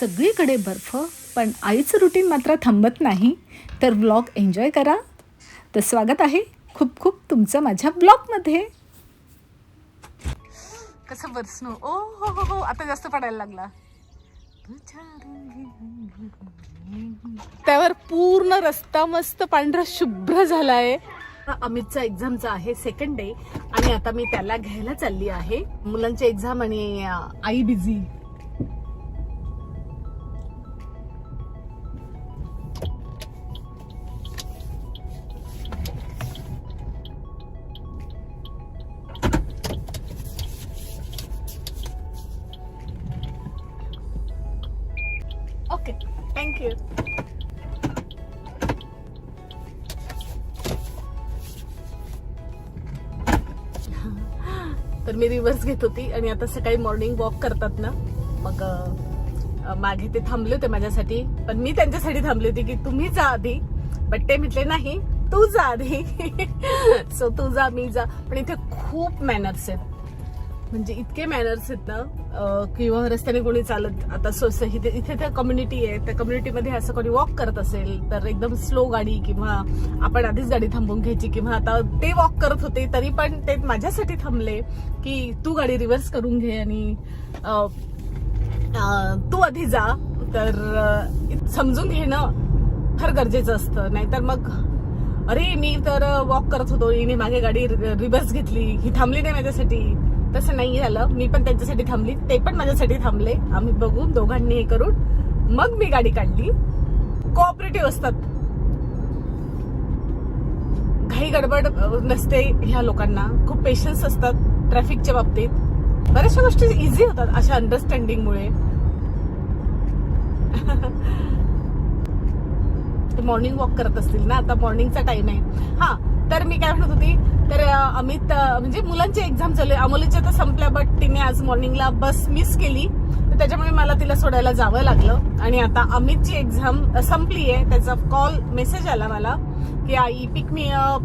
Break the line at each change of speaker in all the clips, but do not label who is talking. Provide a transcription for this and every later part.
सगळीकडे बर्फ पण आईचं रुटीन मात्र थांबत नाही. तर ब्लॉग एन्जॉय करा. तर स्वागत आहे खूप खूप तुमचं माझ्या ब्लॉगमध्ये कसं बरसणू? ओ हो हो हो आता जास्त पडायला लागला. त्यावर पूर्ण रस्ता मस्त पांढरा शुभ्र झालाय. अमितचा एक्झामचा आहे सेकंड डे आणि आता मी त्याला घ्यायला चालली आहे. मुलांची एक्झाम आणि आई बिझी थँक्यू तर मी रिव्हर्स घेत होती आणि आता सकाळी मॉर्निंग वॉक करतात ना मग मागे ते थांबले होते माझ्यासाठी पण मी त्यांच्यासाठी थांबली होती की तुम्ही जा आधी बट ते म्हटले नाही तू जा आधी. सो तू जा मी जा. पण इथे खूप मॅनर्स आहेत. म्हणजे इतके मॅनर्स आहेत ना किंवा रस्त्याने कोणी चालत आता सोसायटी इथे त्या कम्युनिटी आहे त्या कम्युनिटीमध्ये असं कोणी वॉक करत असेल तर एकदम स्लो गाडी किंवा आपण आधीच गाडी थांबवून घ्यायची किंवा आता ते वॉक करत होते तरी पण ते माझ्यासाठी थांबले की तू गाडी रिव्हर्स करून घे आणि तू आधी जा तर समजून घेणं फार गरजेचं असतं. नाहीतर मग अरे मी तर वॉक करत होतो हिने मागे गाडी रिव्हर्स घेतली ही थांबली नाही माझ्यासाठी. तसं नाही झालं. मी पण त्यांच्यासाठी थांबली. ते पण माझ्यासाठी थांबले. आम्ही बघून दोघांनी हे करून मग मी गाडी काढली. कोऑपरेटिव्ह असतात. घाई गडबड नसते ह्या लोकांना. खूप पेशन्स असतात ट्रॅफिकच्या बाबतीत. बऱ्याचशा गोष्टी इझी होतात अशा अंडरस्टँडिंगमुळे ते मॉर्निंग वॉक करत असतील ना? आता मॉर्निंगचा टाइम आहे. हा तर मी काय म्हणत होती तर अमित म्हणजे मुलांची एक्झाम चालू आहे. अमोलीच्या तर संपल्या बट तिने आज मॉर्निंगला बस मिस केली. तर त्याच्यामुळे मला तिला सोडायला जावं लागलं. आणि आता अमितची एक्झाम संपली आहे. त्याचा कॉल मेसेज आला मला की आई पिक मी अप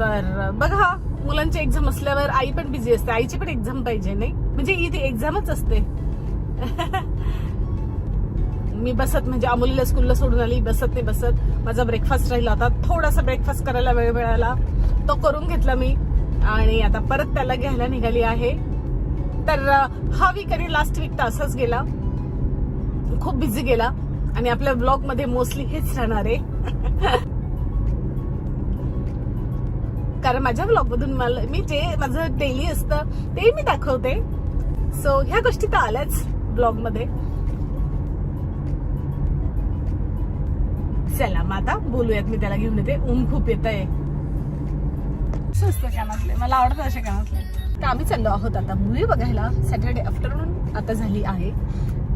तर बघा मुलांची एक्झाम असल्यावर आई पण बिझी असते. आईची पण एक्झाम पाहिजे नाही? म्हणजे ही ती एक्झामच असते. मी बसत म्हणजे अमोलीला स्कूलला सोडून आली बसत नाही बसत. माझा ब्रेकफास्ट राहिला होता. थोडासा ब्रेकफास्ट करायला वेळ मिळाला. तो करून घेतला मी. आणि आता परत त्याला घ्यायला निघाली आहे. तर हा वीक आणि लास्ट वीक तर असाच गेला. खूप बिझी गेला. आणि आपल्या ब्लॉगमध्ये मोस्टली हेच राहणार आहे. कारण माझ्या ब्लॉग मधून मला मी जे माझं डेली असतं ते मी दाखवते. सो ह्या गोष्टी तर आल्याच ब्लॉगमध्ये. चला मग आता बोलूयात मी त्याला घेऊन येते. ऊन खूप येत आहे स्वस्त कानातले मला आवडतात असे कानातले तर आम्ही चाललो आहोत आता मूवी बघायला. सॅटर्डे आफ्टरनून आता झाली आहे.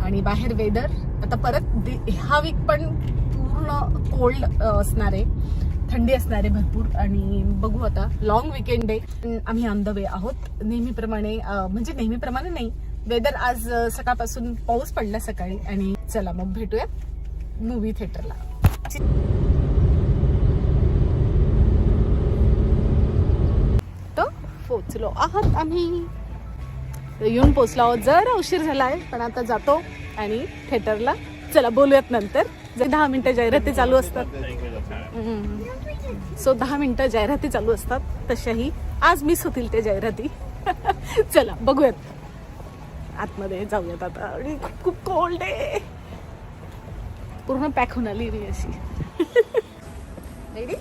आणि बाहेर वेदर आता परत हा वीक पण पूर्ण कोल्ड असणार आहे. थंडी असणार आहे भरपूर. आणि बघू आता. लॉंग विकेंड आहे. आम्ही ऑन द वे आहोत. नेहमीप्रमाणे म्हणजे नेहमीप्रमाणे नाही. वेदर आज सकाळपासून पाऊस पडला सकाळी. आणि चला मग भेटूयात मूवी थिएटरला तर पोचलो आहात आम्ही. येऊन पोचलो आहोत. जरा उशीर झाला आहे पण आता जातो आणि थिएटरला. चला बोलूयात नंतर. जर दहा मिनिटं जाहिराती चालू असतात. सो दहा मिनिटं जाहिराती चालू असतात. तशाही आज मिस होतील ते जाहिराती. चला बघूयात. आतमध्ये जाऊयात आता. आणि खूप खूप कोल्ड आहे. पूर्ण पॅक होऊन आली री अशी. Ready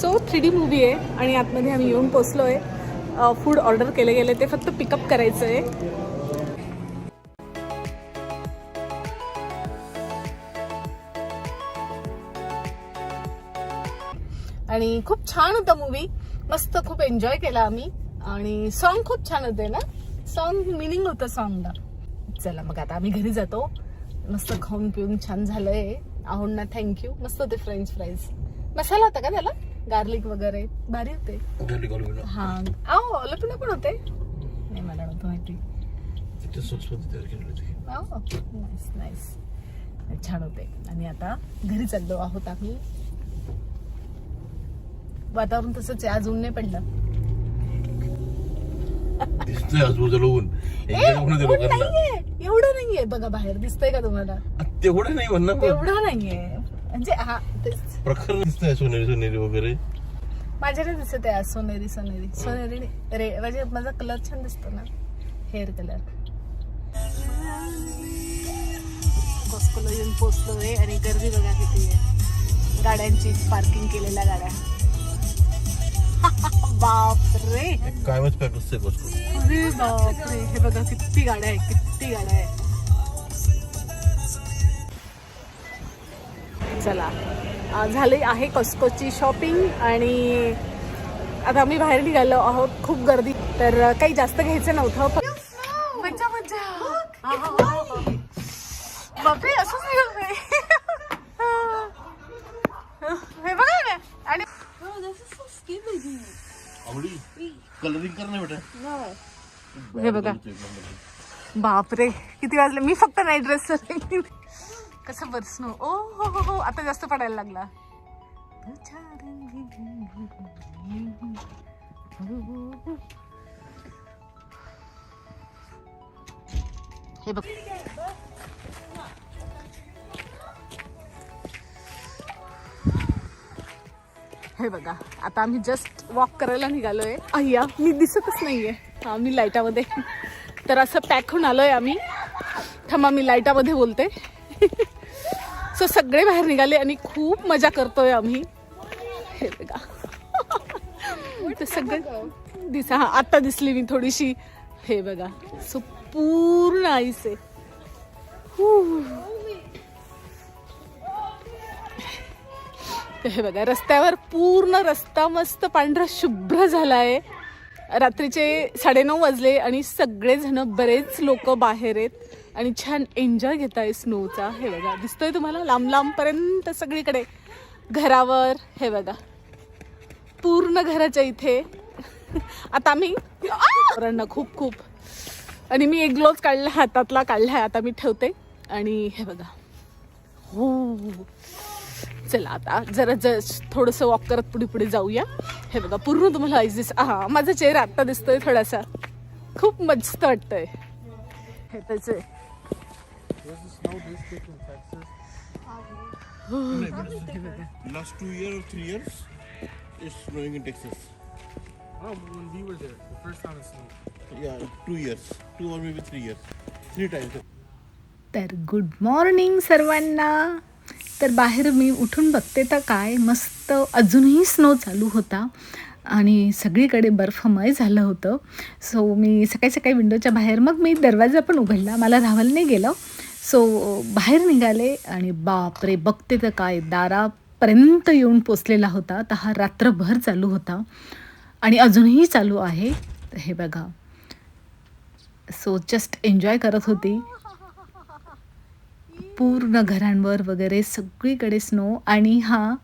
so three D movie आहे आणि आतमध्ये आम्ही येऊन पोचलो आहे फूड ऑर्डर केले गेले ते फक्त पिकअप करायचं आहे आणि खूप छान होता मूवी मस्त खूप एन्जॉय केला आम्ही. आणि सॉन्ग खूप छान होते ना? सॉन्ग मिनिंग होतं सॉन्गला चला मग आता आम्ही घरी जातो. मस्त खाऊन पिऊन छान झालंय. ना थँक्यू मस्त होते फ्रेंच फ्राईज मसाला होता का त्याला? गार्लिक वगैरे. भारी होते. हा. आओ ऑलपिनो पण होते. नाही मला नव्हतं माहिती. छान होते. आणि आता घरी चाललो आहोत आम्ही. वातावरण तसंच आज ऊन नाही पडलं.
दिसतोय आजूबाजूला ऊन लोकांना
एवढं नाहीये. बघा बाहेर दिसतंय का तुम्हाला?
तेवढं नाही म्हणणं
एवढं नाहीये. म्हणजे हा
प्रखर दिसतंय सोनेरी सोनेरी वगैरे.
माझ्याकडे दिसत आहे आज सोनेरी सोनेरी. सोनेरी. रे म्हणजे माझा कलर छान दिसतो ना. हेअर कलर येऊन पोचलोय आणि गर्दी बघा किती आहे. गाड्यांची पार्किंग केलेल्या गाड्या. बापरे.
पॅक असते बसको
अरे बापरे. हे बघा किती गाड्या आहे किती गाड्या आहे चला. झाली आहे कॉस्कोची शॉपिंग आणि आता आम्ही बाहेर निघालो आहोत खूप गर्दी. तर काही जास्त घ्यायचं नव्हतं
कलरिंग कर ना बेटा.
हे बघा. बापरे किती वाजले? मी फक्त नाईट ड्रेस कसं बसनो ओ हो हो हो आता जास्त पडायला लागला. हे बघ. हे बघा आता आम्ही जस्ट वॉक करायला निघालोय. अय्या मी दिसतच नाहीये. हा मी लाईटामध्ये. तर असं पॅक होऊन आलोय आम्ही. थांबा मी लाईटामध्ये बोलते. सो सगळे बाहेर निघाले आणि खूप मजा करतोय आम्ही. हे बघा. ते सगळे दिसा हा आता दिसली मी थोडीशी. हे बघा सो पूर्ण आईस आहे. हे बघा रस्त्यावर पूर्ण रस्ता मस्त पांढरा शुभ्र झाला आहे रात्रीचे साडेनऊ वाजले आणि सगळेजण बरेच लोक बाहेर आहेत आणि छान एन्जॉय घेत आहे स्नोचा. हे बघा दिसतोय तुम्हाला? लांब लांबपर्यंत सगळीकडे. घरावर हे बघा. पूर्ण घराच्या इथे. आता आम्ही पोरांना खूप खूप. आणि मी एक ग्लोव्ह काढला हातातला काढला आहे आता मी ठेवते. आणि हे बघा. हो. चला आता जरा जस थोडंसं वॉक करत पुढे पुढे जाऊया. हे बघा पूर्ण तुम्हाला आईस दिस हा माझा चेहरा आत्ता दिसतोय थोडासा. खूप मस्त वाटतय. हे त्याचे
तर गुड मॉर्निंग सर्वांना. तर बाहेर मी उठून बघते तर काय मस्त अजूनही स्नो चालू होता. आणि सगळीकडे बर्फमय झालं होतं. सो मी सकाळी सकाळी विंडोच्या बाहेर मग मी दरवाजा पण उघडला. मला धावायला नाही गेलं. सो बाहेर निघाले आणि बापरे बघते तर काय दारापर्यंत येऊन पोचलेला होता. तर हा रात्रभर चालू होता. आणि अजूनही चालू आहे. हे बघा. सो जस्ट एन्जॉय करत होती. पूर्ण घरांवर वगैरे सगळीकडे स्नो आणि हा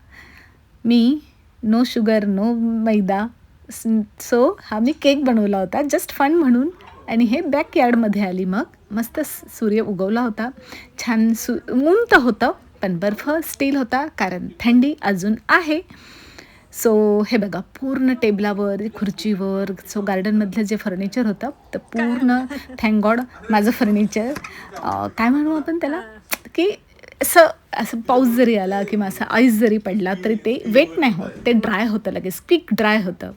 मी no sugar no maida so हा मी केक बनवला होता जस्ट फन म्हणून. आणि हे बॅकयार्डमध्ये आली मग. मस्त सूर्य उगवला होता. छान सु ऊन तर होतं पण बर्फ स्टील होता कारण थंडी अजून आहे. सो हे बघा पूर्ण टेबलावर खुर्चीवर सो गार्डनमधलं जे फर्निचर होतं तर पूर्ण थँक गॉड माझं फर्निचर काय म्हणू आपण त्याला? की असं असं पाऊस जरी आला किंवा असा आईस जरी पडला तरी ते वेट नाही होत. ते ड्राय होतं लगेच. क्विक ड्राय होतं.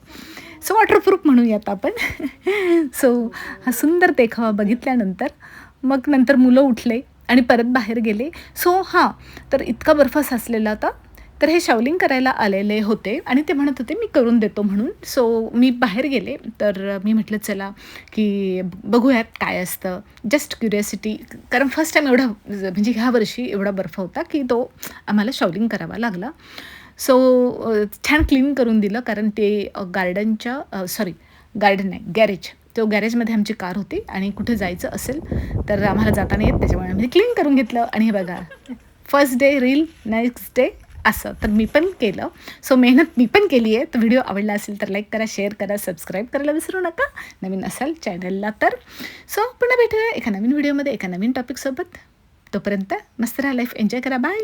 सो वॉटरप्रूफ म्हणूयात आपण. सो हा सुंदर देखावा बघितल्यानंतर मग नंतर मुलं उठले आणि परत बाहेर गेले. सो हां तर इतका बर्फ साचलेला होता. तर हे शावलिंग करायला आलेले होते आणि ते म्हणत होते मी करून देतो म्हणून. सो मी बाहेर गेले. तर मी म्हटलं चला की बघूयात काय असतं. जस्ट क्युरियोसिटी कारण फर्स्ट टाईम एवढा म्हणजे ह्या वर्षी एवढा बर्फ होता की तो आम्हाला शावलिंग करावा लागला. सो छान क्लीन करून दिलं कारण ते गार्डनच्या सॉरी गार्डन नाही गॅरेज तो गॅरेजमध्ये आमची कार होती आणि कुठे जायचं असेल तर आम्हाला जाता नाही येत त्याच्यामुळे आम्ही क्लीन करून घेतलं. आणि हे बघा first day reel next day असं. तर मी पण केलं. सो मेहनत मी पण केली आहे. तर व्हिडिओ आवडला असेल तर लाईक करा शेअर करा सबस्क्राईब करायला विसरू नका. नवीन असाल चॅनलला तर. सो पुन्हा भेटूया एका नवीन व्हिडिओमध्ये एका नवीन टॉपिकसोबत तोपर्यंत मस्त राहा लाईफ एन्जॉय करा. बाय